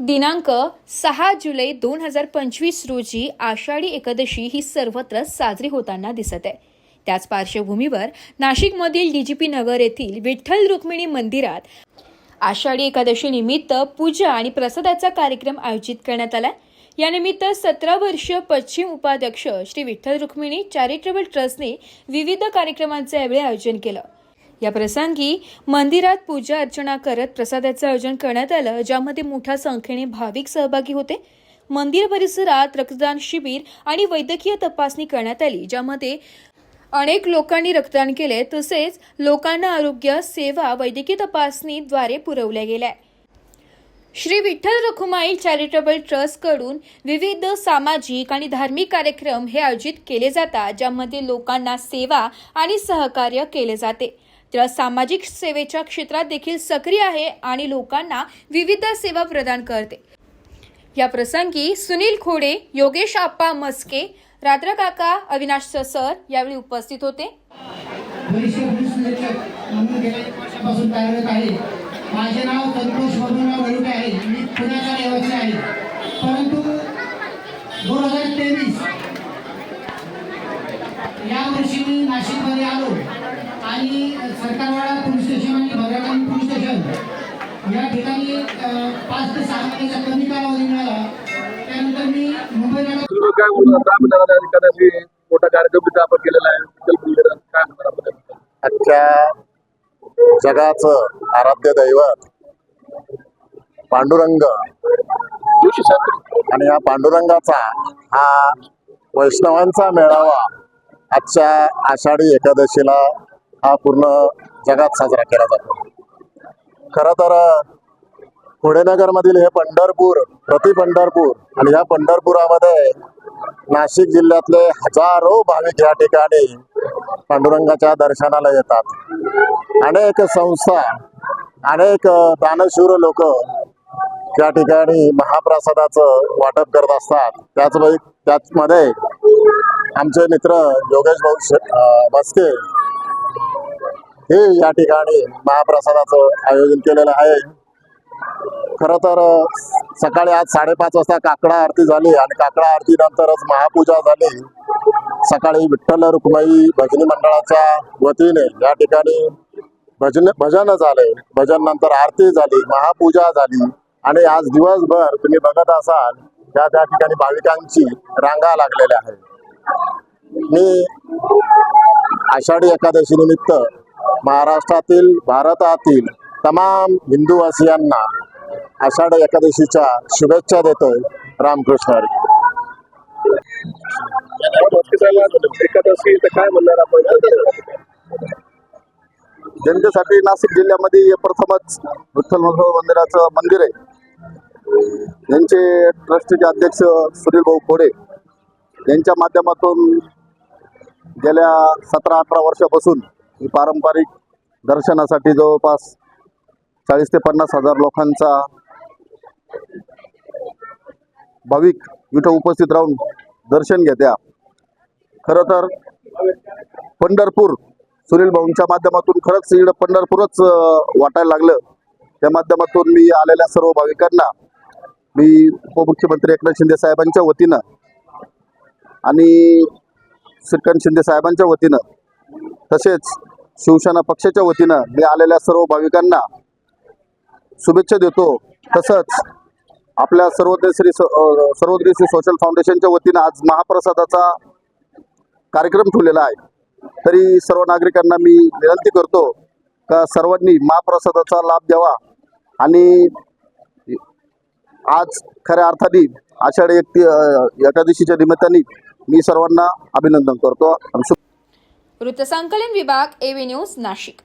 दिनांक सहा जुलै दोन हजार पंचवीस रोजी आषाढी एकादशी ही सर्वत्र साजरी होताना दिसत आहे. त्याच पार्श्वभूमीवर नाशिकमधील डीजीपी नगर येथील विठ्ठल रुक्मिणी मंदिरात आषाढी एकादशी निमित्त पूजा आणि प्रसादाचा कार्यक्रम आयोजित करण्यात आला. यानिमित्त सतरा वर्षीय पश्चिम उपाध्यक्ष श्री विठ्ठल रुक्मिणी चॅरिटेबल ट्रस्टने विविध कार्यक्रमांचं यावेळी आयोजन केलं. या प्रसंगी मंदिरात पूजा अर्चना करत प्रसादाचं आयोजन करण्यात आलं ज्यामध्ये मोठ्या संख्येने भाविक सहभागी होते. मंदिर परिसरात रक्तदान शिबिर आणि वैद्यकीय तपासणी करण्यात आली ज्यामध्ये अनेक लोकांनी रक्तदान केले तसेच लोकांना आरोग्य सेवा वैद्यकीय तपासणीद्वारे पुरवल्या गेल्या. श्री विठ्ठल रखुमाई चॅरिटेबल ट्रस्टकडून विविध सामाजिक आणि धार्मिक कार्यक्रम हे आयोजित केले जातात ज्यामध्ये लोकांना सेवा आणि सहकार्य केले जाते. तर सामाजिक सेवेच्या क्षेत्रात देखील सक्रिय आहे आणि लोकांना विविध सेवा प्रदान करते. या प्रसंगी सुनील खोडे योगेश आप्पा मस्के रात्र काका अविनाश सर यावेळी उपस्थित होते. माझे नाव संतोष बबनराव गरुडे आहे. मी पुण्याचा रहिवासी आहे. परंतु दोन हजार तेवीस या वर्षी मी नाशिकमध्ये आलो. आणि सरकारवाडा पोलीस स्टेशन आणि भद्राकाली पोलीस स्टेशन या ठिकाणी पाच ते सहा महिन्याचा कमी कालावधी मिळाला. त्यानंतर मी मुंबईला मोठा कार्यक्रम आपण केलेला आहे? अख्ख्या जगाचं आराध्य दैवत पांडुरंग. आणि या पांडुरंगाचा हा वैष्णवांचा मेळावा आजच्या आषाढी एकादशीला हा पूर्ण जगात साजरा केला जातो. खर तर पुणेनगरमधील हे पंढरपूर प्रति पंढरपूर आणि या पंढरपुरामध्ये नाशिक जिल्ह्यातले हजारो भाविक या ठिकाणी पांडुरंगाच्या दर्शनाला येतात. अनेक संस्था अनेक दानशूर लोक त्या ठिकाणी महाप्रसादाचं वाटप करत असतात. त्याच त्याचमध्ये आमचे मित्र योगेश भाऊ मस्के हे या ठिकाणी महाप्रसादाचं आयोजन केलेलं आहे. खरं तर सकाळी आज साडेपाच वाजता काकडा आरती झाली आणि काकडा आरती नंतरच महापूजा झाली. सकाळी विठ्ठल रुक्माई भजनी मंडळाच्या वतीने या ठिकाणी भजन भजन झाले. भजन नंतर आरती झाली महापूजा झाली आणि आज दिवसभर तुम्ही बघत असाल त्या त्या ठिकाणी भाविकांची रांगा लागलेल्या आहेत. मी आषाढी एकादशी निमित्त महाराष्ट्रातील भारतातील तमाम हिंदूवासियांना आषाढ एकादशीच्या शुभेच्छा देतोय रामकृष्ण हरी. एकादशी काय म्हणणार आपण जनतेसाठी नाशिक जिल्ह्यामध्ये हे प्रथमच विठ्ठल मधुर मंदिराचं मंदिर आहे. यांचे ट्रस्टचे अध्यक्ष सुनील भाऊ खोडे यांच्या माध्यमातून गेल्या सतरा अठरा वर्षापासून ही पारंपरिक दर्शनासाठी जवळपास चाळीस ते पन्नास हजार लोकांचा भाविक इथं उपस्थित राहून दर्शन घेत्या. खरं तर पंढरपूर सुनील भाऊंच्या माध्यमातून खरंच इकडं पंढरपूरच वाटायला लागलं. त्या माध्यमातून मी आलेल्या सर्व भाविकांना मी उपमुख्यमंत्री एकनाथ शिंदे साहेबांच्या वतीनं आणि श्रीकांत शिंदे साहेबांच्या वतीनं तसेच शिवसेना पक्षाच्या वतीनं मी आलेल्या सर्व भाविकांना शुभेच्छा देतो. तसंच आपल्या सर्वोदयश्री सर्वोदयश्री सोशल फाउंडेशनच्या वतीनं आज महाप्रसादाचा कार्यक्रम ठेवलेला आहे. तरी सर्व नागरिकांना मी विनंती करतो का सर्वांनी महाप्रसादाचा लाभ द्यावा आणि आज खऱ्या अर्थाने आषाढी एक एकादशीच्या निमित्ताने मी सर्वांना अभिनंदन करतो. वृत्तसंकलन विभाग एव्ही न्यूज नाशिक.